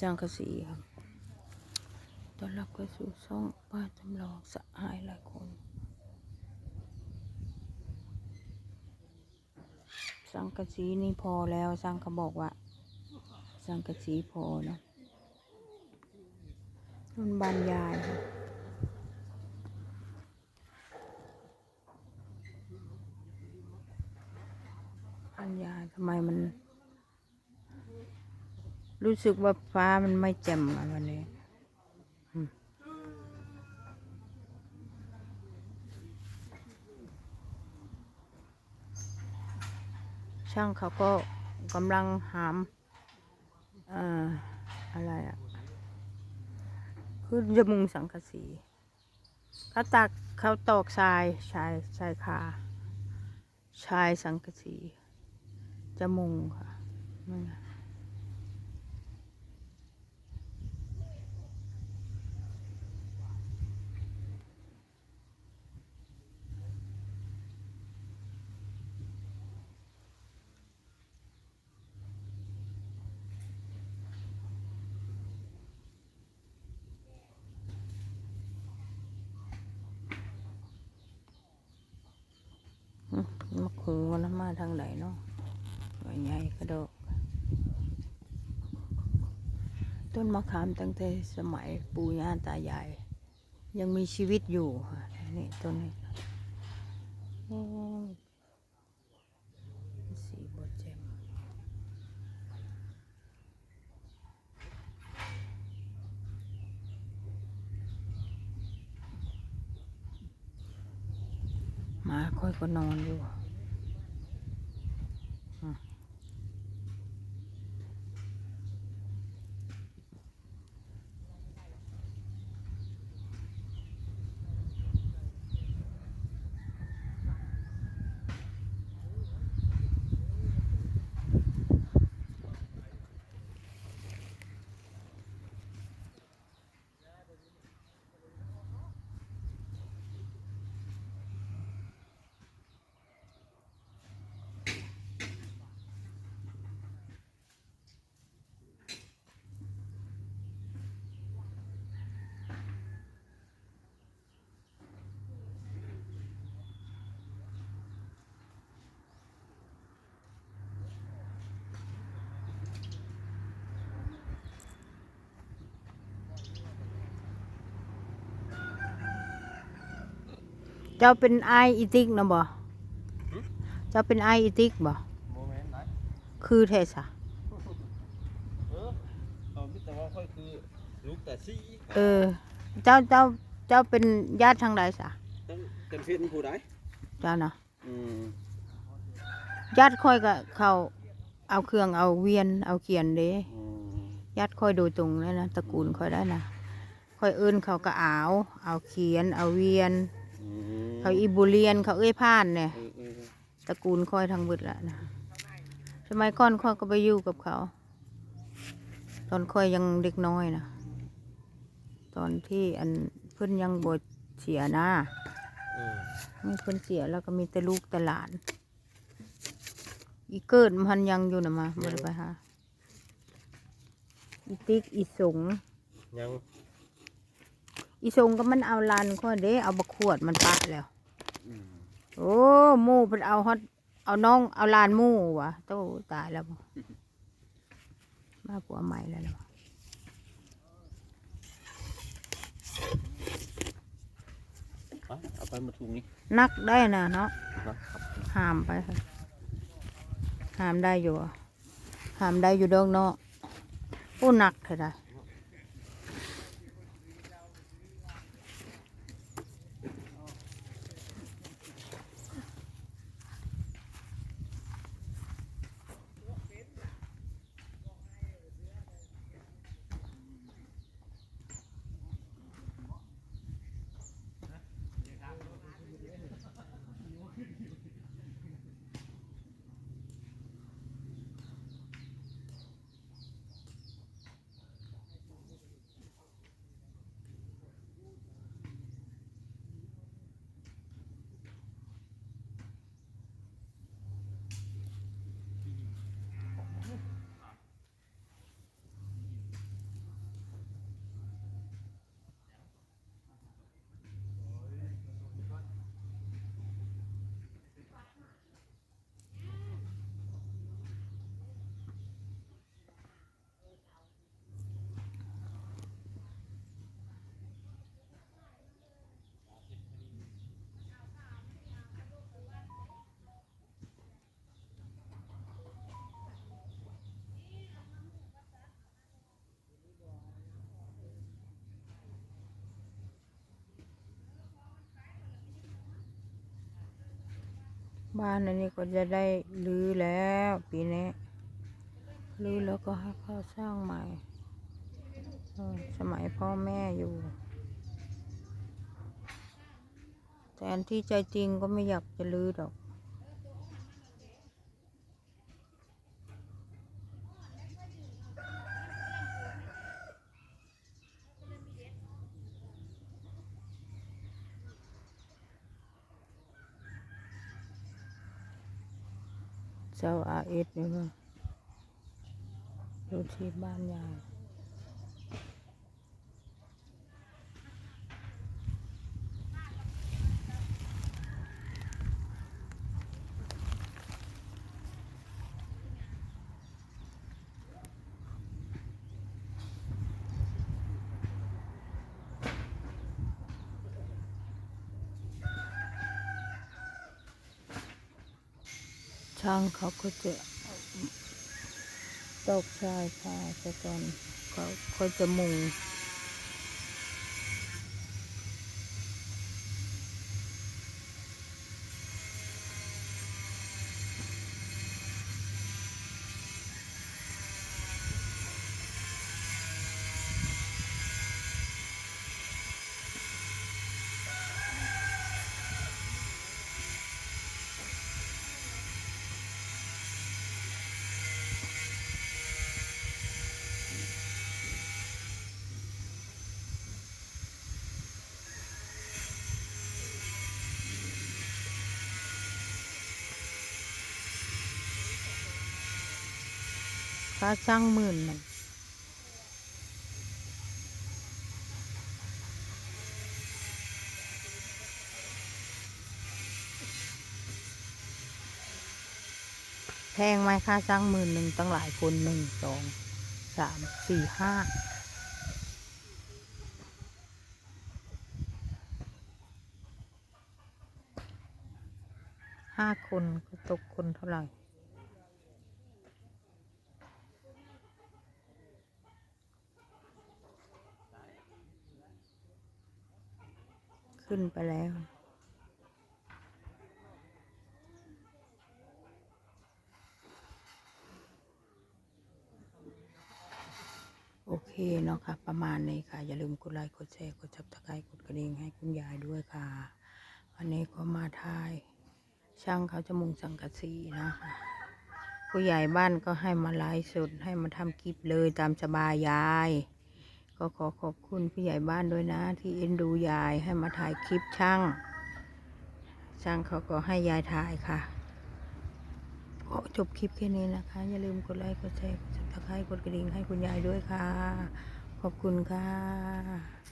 จังกระสีครับต้อนรับเข้าสู่ช่องป้าจำลองสะหายหลายคนสังกะสีนี่พอแล้วสังเขาบอกว่า สังกะสีพอนะมันบรรยายค่ะบรรยายทำไมมัน รู้สึกว่าฟ้ามันไม่แจ่มวันนี้ช่างเขาก็กำลังหามเอ่ออะไรอะคือจะมุงสังกะสีเขาตักเขาตอกทรายชายชายคาชายสังกะสีจะมุงค่ะนั่น มมาคูน้ำมาทางไหนเนาะใหญ่กระโดกต้นมะขามตั้งแต่สมัยปู่ย่าตายาย ยังมีชีวิตอยู่นี่ต้นนี้โอ้ยสีบดเจมหมาค่อย ก็นอนอยู่ จ้าเป็นไออีติกนะบ่เจ้าเป็นไออีติกบ่โมเมนต์ไหนคือเทสะเออเอามิแต่ว่าค่อยคือลูกแต่ซี่เออ เจ้าเจ้าเจ้าเป็นญาติทางใดสะต้องกันเฟียนผู้ใดเจ้านะอืมญาติค่อยก็เขาเอาเครื่องเอาเวียนเอาเขียนเด้อืมญาติค่อยโดยตรงเลยนะตระกูลค่อยได้นะค่อยเอิ้นเขาก็อาวเอาเขียนเอาเวียนอืม เขาอีบุเรียนเขาเอ้ยพานเนี่ยเออเออตระกูลค่อยทั้งหมดละนะสมัยก่อนค่อยก็ไปอยู่กับเขา ตอนค่อยยังเด็กน้อยนะตอนที่อันเพิ่นยังบวชเสียนะเออมีเพิ่นเสียแล้วก็มีแต่ลูกแต่หลาน อีเกิดมันยังอยู่นะมาบ่ได้ไปหาอีติ๊กอีสงยัง อีสงก็มันเอาลานค่อยเด้เอาบะขวดมันปะแล้วอืมโอ้หมู่เพิ่นเอาฮอดเอาน้องเอาลานหมู่วะโตตายแล้วบ่มาผัวใหม่แล้วล่ะไปเอาไปมาถุงนี้นักได้นะเนาะนะครับห้ามไปค่ะห้ามได้อยู่อะห้ามได้อยู่ดอกเนาะผู้หนักเท่าได บ้านอันนี้ก็จะได้รื้อแล้วปีนี้รื้อแล้วก็ให้เขาสร้างใหม่ สมัยพ่อแม่อยู่ แต่อันที่ใจจริงก็ไม่อยากจะรื้อดอก จ้าอาเอสนี่มั้งดูที่บ้านยาย ช่างเขาก็จะตกชายผ้าแต่ก่อนเขาเขาจะมุง ค่าจ้างหมื่นหนึ่งแพงไหมค่าจ้างหมื่นหนึ่งตั้งหลายคนหนึ่งสองสามสี่ห้าห้าคนก็ตกคนเท่าไหร่ ขึ้นไปแล้ว โอเคเนาะค่ะ ประมาณนี้ค่ะ อย่าลืมกดไลค์กดแชร์กดจับตะไคร้กดกระดิ่งให้คุณยายด้วยค่ะ วันนี้ก็มาทาย ช่างเขาจะมุงสังกะสีนะคะผู้ใหญ่บ้านก็ให้มาไลฟ์สดให้มาทำคลิปเลยตามสบายยาย ก็ขอขอบคุณผู้ใหญ่บ้านด้วยนะ ที่เอ็นดูยายให้มาถ่ายคลิปช่าง ช่างเขาก็ให้ยายถ่ายค่ะก็จบคลิปแค่นี้นะคะ อย่าลืมกดไลค์ กดแชร์ กดซับสไครต์กดกระดิ่งให้คุณยายด้วยค่ะ ขอบคุณค่ะ